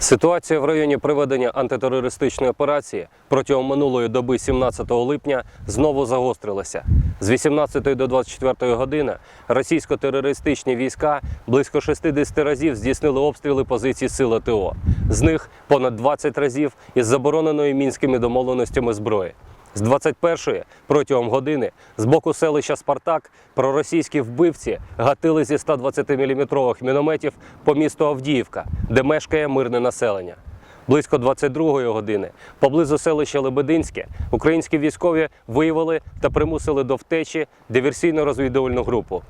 Ситуація в районі проведення антитерористичної операції протягом минулої доби 17 липня знову загострилася. З 18 до 24 години російсько-терористичні війська близько 60 разів здійснили обстріли позицій сил АТО. З них понад 20 разів із забороненої мінськими домовленостями зброї. З 21-ї протягом години з боку селища Спартак проросійські вбивці гатили зі 120-мм мінометів по місту Авдіївка, де мешкає мирне населення. Близько 22-ї години поблизу селища Лебединське українські військові виявили та примусили до втечі диверсійно-розвідувальну групу.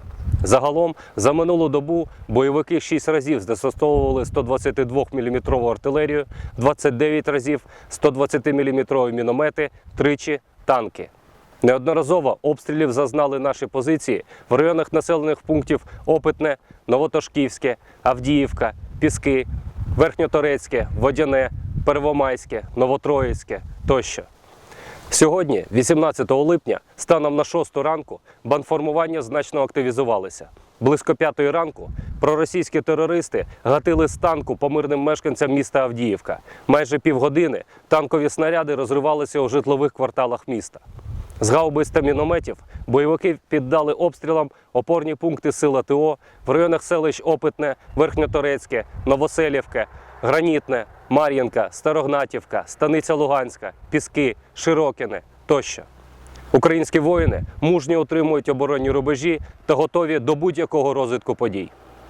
Загалом за минулу добу бойовики 6 разів застосовували 122-мм артилерію, 29 разів 120-мм міномети, тричі танки. Неодноразово обстрілів зазнали наші позиції в районах населених пунктів Опитне, Новотошківське, Авдіївка, Піски, Верхньоторецьке, Водяне, Первомайське, Новотроїцьке тощо. Сьогодні, 18 липня, станом на 6 ранку, бандформування значно активізувалися. Близько 5 ранку проросійські терористи гатили з танку по мирним мешканцям міста Авдіївка. Майже півгодини танкові снаряди розривалися у житлових кварталах міста. З гаубиць та мінометів бойовики піддали обстрілам опорні пункти сил АТО в районах селищ Опитне, Верхньоторецьке, Новоселівке, Гранітне, Мар'їнка, Старогнатівка, Станиця Луганська, Піски, Широкине тощо. Українські воїни мужньо утримують оборонні рубежі та готові до будь-якого розвитку подій.